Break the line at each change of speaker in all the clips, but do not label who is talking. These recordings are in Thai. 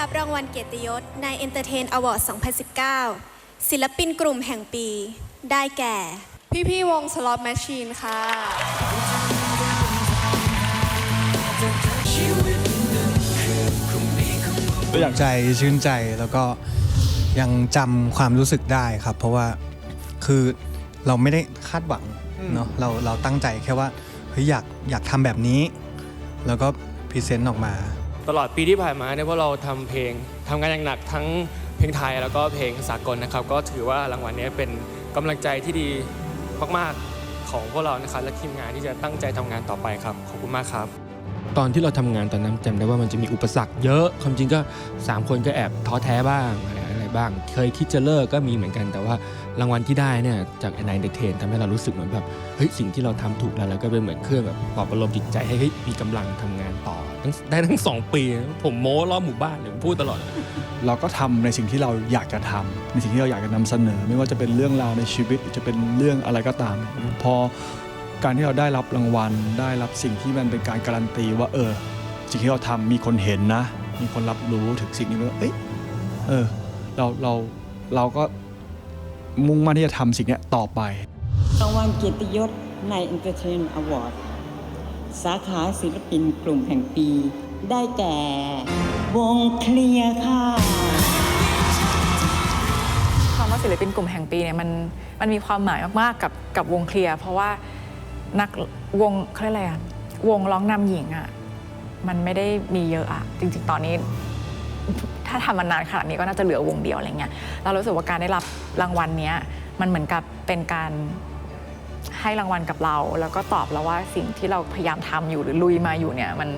รับรางวัลเกียรติยศใน Entertain Award 2019 ศิลปินกลุ่มแห่งปี ได้แก่
พี่พี่ๆวงสล็อตแมชชีนค่ะ
ก็อยากใจชื่นใจแล้วก็ยังจำความรู้สึกได้ครับ เพราะว่าคือเราไม่ได้คาดหวังเนาะเราเราตั้งใจแค่ว่าเฮ้ยอยากอยากทำแบบนี้ แล้วก็พรีเซนต์ออกมา
ตลอดปีที่ผ่านมาเนี่ยพวกเราทำเพลงทำงานอย่างหนักทั้งเพลงไทยแล้วก็เพลงสากลนะครับ ก็ถือว่ารางวัลนี้เป็นกำลังใจที่ดีมากๆของพวกเรานะครับและทีมงานที่จะตั้งใจทำงานต่อไปครับขอบคุณมากครับ
ตอนที่เราทำงานตอนนั้นจำได้ว่ามันจะมีอุปสรรคเยอะความจริงก็ 3 คนก็แอบท้อแท้บ้างอะไร บ้าง เคยคิดจะเลิกก็มีเหมือนกันแต่ว่ารางวัลที่ได้เนี่ยจากนายเดเทนทำให้เรารู้สึกเหมือนแบบเฮ้ยสิ่งที่เราทำถูกแล้วแล้วก็เป็นเหมือนเครื่องแบบปลอบประโลมจิตใจให้เฮ้ยมีกำลังทำงานต่อทั้งได้ทั้งสองปี ผมโม้รอบหมู่บ้านเลยพูดตลอด
เราก็ทำในสิ่งที่เราอยากจะทำในสิ่งที่เราอยากจะนำเสนอ ไม่ว่าจะเป็นเรื่องราวในชีวิตจะเป็นเรื่องอะไรก็ตาม พอการที่เราได้รับรางวัล ได้รับสิ่งที่มันเป็นการการันตีว่าเออ สิ่งที่เราทำมีคนเห็นนะ มีคนรับรู้ถึงสิ่งนี้ว่าเอ้ยเออ เราเราเราก็มุ่งมั่นที่จะทำสิ่งเนี้ยต่อไป
รางวัลเกียรติยศใน Entertain Award สาขาศิลปินกลุ่มแห่งปี ได้แก่ วงเคลียร์ค่ะ
คำว่าศิลปินกลุ่มแห่งปีเนี่ยมันมันมีความหมายมากๆกับกับวงเคลียร์เพราะว่านักวงเขาเรียกอะไรอะวงร้องนำหญิงอะมันไม่ได้มีเยอะอะจริง ๆ ตอนนี้ ถ้าทำมานานขนาดนี้ก็น่าจะเหลือวงเดียวอะไรเงี้ยเรารู้สึกว่าการได้รับรางวัลเนี้ยมันเหมือนกับเป็นการให้รางวัลกับเรา แล้วก็ตอบแล้วว่าสิ่งที่เราพยายามทำอยู่หรือลุยมาอยู่เนี่ยมัน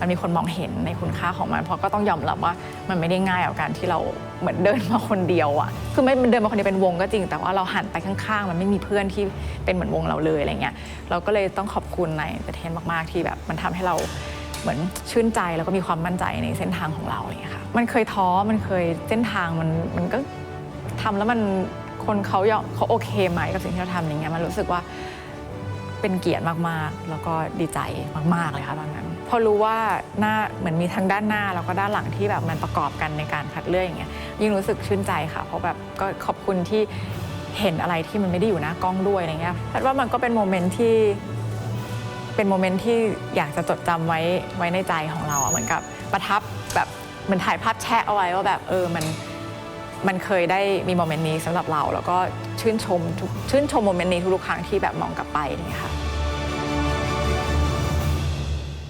มันมีคนมองเห็นในคุณค่าของมัน เพราะก็ต้องยอมรับว่ามันไม่ได้ง่ายกับการที่เราเหมือนเดินมาคนเดียวอะคือไม่เดินมาคนเดียวเป็นวงก็จริง แต่ว่าเราหันไปข้างๆ มันไม่มีเพื่อนที่เป็นเหมือนวงเราเลยอะไรเงี้ยเราก็เลยต้องขอบคุณในประเทศมากๆที่แบบมันทำให้เรา เหมือนชื่นใจแล้วก็มีความมั่นใจในเส้นทางของเราอะไรอย่างเงี้ยค่ะมันเคยท้อมันเคยเส้นทางมันมันก็ทำแล้วมันคนเขายอมเขาโอเคไหมกับสิ่งที่เราทำอย่างเงี้ยมันรู้สึกว่าเป็นเกียรติมากๆ แล้วก็ดีใจมากๆเลยค่ะตอนนั้น พอรู้ว่าหน้าเหมือนมีทั้งด้านหน้าแล้วก็ด้านหลังที่แบบมันประกอบกันในการคัดเลือกอย่างเงี้ยยิ่งรู้สึกชื่นใจค่ะ เพราะแบบก็ขอบคุณที่เห็นอะไรที่มันไม่ได้อยู่หน้ากล้องด้วยอะไรเงี้ยแพทย์ว่ามันก็เป็นโมเมนต์ที่ เป็นโมเมนต์ที่อยากจะจดจำไว้ไว้ในใจของเราอะเหมือนกับประทับแบบเหมือนถ่ายภาพแชะเอาไว้ว่าแบบเออมันมันเคยได้มีโมเมนต์นี้สำหรับเรา แล้วก็ชื่นชมชื่นชมโมเมนต์นี้ทุกๆครั้งที่แบบมองกลับไปอะไรอย่างเงี้ยค่ะ